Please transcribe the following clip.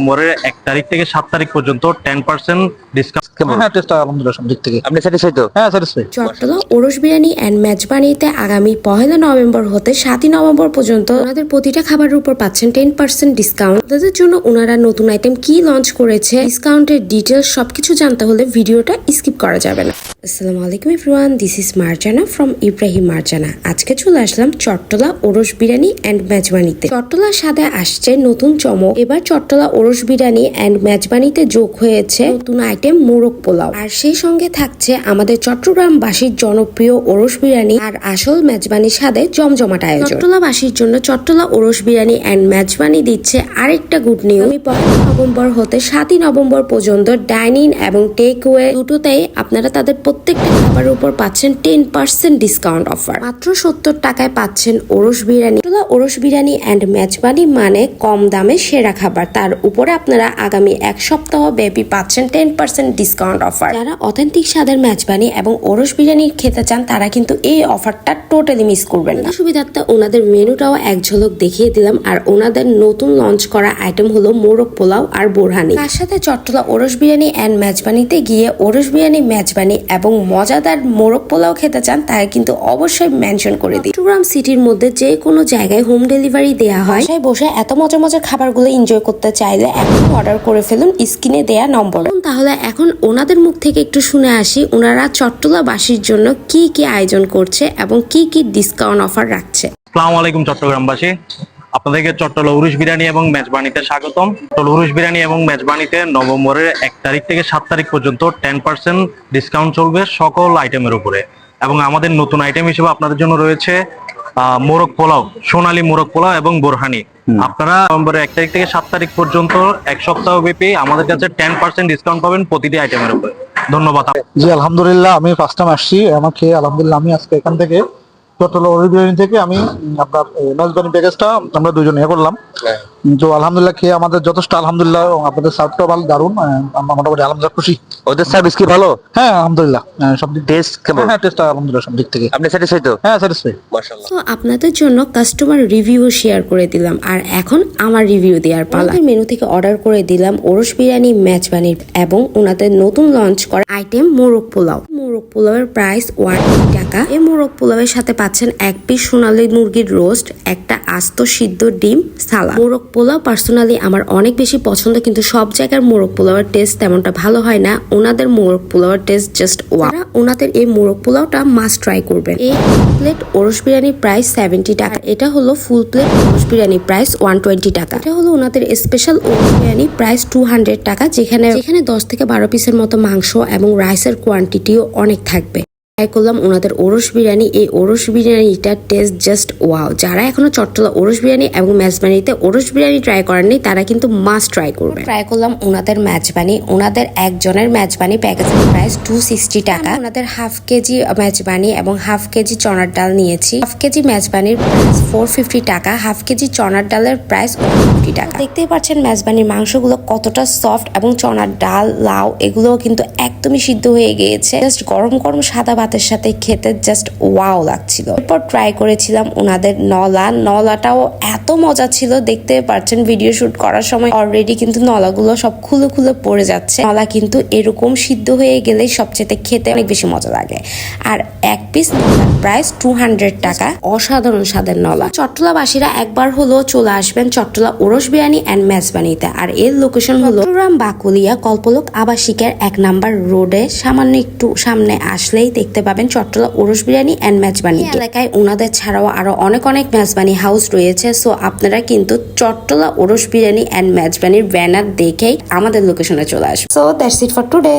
নভেম্বরের এক তারিখ থেকে সাত তারিখ পর্যন্ত টেন পার্সেন্ট ডিসকাউন্ট হ্যাঁ টেস্টটা আলহামদুলিল্লাহ সব দিক থেকে। আপনি স্যাটিসফাই তো? হ্যাঁ স্যাটিসফাই চট্টলা ওরস বিরিয়ানি অ্যান্ড মেজবানিতে আগামী পহেলা নভেম্বর হতে সাতই নভেম্বর পর্যন্ত ওনাদের প্রতিটা খাবারের উপর পাচ্ছেন টেন পার্সেন্ট ডিসকাউন্ট তাদের জন্য ওনারা নতুন আইটেম কি লঞ্চ করেছে ডিসকাউন্টের ডিটেলস সবকিছু জানতে হলে ভিডিওটা স্কিপ করা যাবে না। আসসালামু আলাইকুম everyone this is Marjana from Ibrahim Marjana. আজকে চলে আসলাম চট্টলা ওরস বিরিয়ানি অ্যান্ড মেজবানিতে চট্টলার সাথে আসছে নতুন চমক। এবার চট্টলা ওরস বিরিয়ানি অ্যান্ড মেজবানিতে যোগ হয়েছে নতুন আইটেম মোরগ পোলাও। আর সেই সঙ্গে থাকছে আমাদের চট্টগ্রামবাসীর জনপ্রিয় ওরস বিরিয়ানি আর আসল মেজবানির সাথে জমজমাট আয়োজন। চট্টলাবাসীর জন্য চট্টলা ওরস বিরিয়ানি অ্যান্ড মেজবানি দিচ্ছে আরেকটা গুড নিউজ আমি নভেম্বর হতে সাতই নভেম্বর পর্যন্ত ডাইনিং এবং টেক ওয়ে দুটোতেই আপনারা তাদের প্রত্যেকটা খাবারের উপর পাচ্ছেন টেন পার্সেন্ট ডিসকাউন্ট অফার মাত্র সত্তর টাকায় পাচ্ছেন ওরস বিরিয়ানি। চট্টলা ওরস বিরিয়ানি অ্যান্ড মেজবানি মানে কম দামে সেরা খাবার। তার উপরে আপনারা আগামী এক সপ্তাহ ব্যাপী পাচ্ছেন টেন পার্সেন্ট ডিসকাউন্ট অফার যারা অথেন্টিক স্বাদের মেজবানি এবং ওরস বিরিয়ানি খেতে চান, তারা কিন্তু এই অফারটা টোটালি মিস করবেন না। সুবিধার্থে ওনাদের মেনুটাও এক ঝলক দেখিয়ে দিলাম, আর ওনাদের নতুন লঞ্চ করা আইটেম হলো মোরগ পোলাও আর বোরহানি। তার সাথে চট্টলা ওরস বিরিয়ানি অ্যান্ড মেজবানিতে গিয়ে ওরস বিরিয়ানি মেজবানি এবং মজাদার মোরগ পোলাও খেতে চান, তাকে কিন্তু অবশ্যই মেনশন করে দিই চট্টগ্রাম সিটির মধ্যে যে কোনো জায়গায় হোম ডেলিভারি দেওয়া হয়। বসে এত মজা মজার খাবারগুলো এনজয় করতে চাইলে এখন অর্ডার করে ফেলুন স্ক্রিনে দেয়া নম্বর। তাহলে এখন ওনাদের মুখ থেকে একটু শুনে আসি ওনারা চট্টলাবাসীর জন্য কি কি আয়োজন করছে এবং কি কি ডিসকাউন্ট অফার রাখছে। আসসালামু আলাইকুম চট্টগ্রামবাসী। আপনাদেরকে চট্টলা উরুশ বিরিয়ানি এবং মেজবানিতে স্বাগতম। চট্টলা উরুষ বিরিয়ানি এবং মেজবানিতে নভেম্বরের এক তারিখ থেকে সাত তারিখ পর্যন্ত টেন পার্সেন্ট ডিসকাউন্ট চলবে সকল আইটেমের উপরে। এবং আমাদের নতুন আইটেম হিসেবে আপনাদের জন্য রয়েছে মোরগ পোলাও সোনালী মোরগ পোলাও এবং বোরহানি। আপনারা নভেম্বরের এক তারিখ থেকে সাত তারিখ পর্যন্ত এক সপ্তাহ ব্যাপী আমাদের কাছে টেন পার্সেন্ট ডিসকাউন্ট পাবেন প্রতিটি আইটেমের উপরে। ধন্যবাদ। জি আলহামদুলিল্লাহ আমি ফার্স্ট টাইম আসছি। আমাকে আলহামদুলিল্লাহ আমি আজকে এখান থেকে থেকে আমি আপনার মেজবানি প্যাকেজটা আমরা দুজন ইয়ে করলাম। তো আলহামদুলিল্লাহ খেয়ে আমাদের যথেষ্ট আলহামদুলিল্লাহ আপনাদের সার্ভটাও ভালো আহ, আমরা মোটামুটি আলহামদুলিল্লাহ খুশি। ওদের সার্ভিস কি ভালো? হ্যাঁ আলহামদুলিল্লাহ সব দিক টেস্ট কেমন? হ্যাঁ টেস্টটা আলহামদুলিল্লাহ সব দিক থেকে। আপনি স্যাটিসফাই তো? হ্যাঁ স্যাটিসফাই মাশাআল্লাহ। তো আপনাদের জন্য কাস্টমার রিভিউ শেয়ার করে দিলাম আর এখন আমার রিভিউ দেওয়ার পালা। মেনু থেকে অর্ডার করে দিলাম ওরস বিরিয়ানি মেজবানির এবং ওনাদের নতুন লঞ্চ করা আইটেম মোরগ পোলাও। মোরগ পোলাওয়ের প্রাইস ওয়ান টাকা। এই মোরগ পোলাওয়ের সাথে পাচ্ছেন এক পিস সোনালী মুরগির রোস্ট একটা আস্ত সিদ্ধ ডিম, সালাদ। মোরগ পোলাও পার্সোনালি আমার অনেক বেশি পছন্দ, কিন্তু সব জায়গার মোরগ পোলাওয়ের টেস্ট তেমনটা ভালো হয় না। ওনাদের মোরগ পোলাওয়ের টেস্ট জাস্ট ওয়া ওনাদের এই মোরগ পোলাওটা মাস্ট ট্রাই করবেন। এই প্লেট ওরস বিরিয়ানি প্রাইস সেভেন্টি টাকা। এটা হলো ফুল প্লেট ওরস বিরিয়ানি প্রাইস ওয়ান টোয়েন্টি টাকা। এটা হলো ওনাদের স্পেশাল ওরস বিরিয়ানি প্রাইস টু হান্ড্রেড টাকা, যেখানে যেখানে দশ থেকে বারো পিসের মতো মাংস এবং রাইসের কোয়ান্টিটিও অনেক থাকবে। ট্রাই করলাম ওনাদের ওরস বিরিয়ানি। এই ওরস বিরিয়ানিটার টেস্ট জাস্ট ওয়াও যারা এখনও চট্টলা ওরস বিরিয়ানি এবং মেজবানিতে ওরস বিরিয়ানি ট্রাই করেননি, তারা কিন্তু মাস্ট ট্রাই করবে ট্রাই করলাম ওনাদের মেজবানি। ওনাদের একজনের মেজবানি প্যাকেজের প্রাইস টু সিক্সটি টাকা। ওনাদের হাফ কেজি মেজবানি এবং হাফ কেজি চনার ডাল নিয়েছি। হাফ কেজি মেজবানির প্রাইস ফোর ফিফটি টাকা। হাফ কেজি চনার ডালের প্রাইস ফিফটি টাকা। দেখতেই পাচ্ছেন মেজবানির মাংসগুলো কতটা সফট এবং চনার ডাল, লাউ এগুলো কিন্তু একদমই সিদ্ধ হয়ে গিয়েছে। জাস্ট গরম গরম সাদা ভাতের সাথে খেতে জাস্ট ওয়াও লাগছিল। এরপর ট্রাই করেছিলাম ওনাদের নলা। নলাটাও এত মজা ছিল, দেখতে পারছেন ভিডিও শুট করার সময় অলরেডি কিন্তু নলাগুলো সব খুলে খুলে পড়ে যাচ্ছে। নলা কিন্তু এরকম সিদ্ধ হয়ে গেলে সবচেয়ে খেতে অনেক বেশি মজা লাগে। আর এক পিস নলার প্রাইস টু হান্ড্রেড টাকা, অসাধারণ স্বাদের নলা। চট্টলাবাসীরা একবার হলো চলে আসবেন চট্টলা ওরস বিরিয়ানি অ্যান্ড মেজবানিতে আর এর লোকেশন হলো চট্টগ্রাম বাকুলিয়া কল্পলোক আবাসিকের এক নাম্বার রোডে সামান্য একটু সামনে আসলেই দেখতে পাবেন চট্টলা ওরস বিরিয়ানি অ্যান্ড মেজবানি এলাকায় ওনাদের ছাড়াও আরও অনেক অনেক মেজবানি হাউস রয়েছে। সো আপনারা কিন্তু চট্টলা ওরস বিরিয়ানি অ্যান্ড মেজবানির ব্যানার দেখেই আমাদের লোকেশনে চলে আসবে so that's it for today.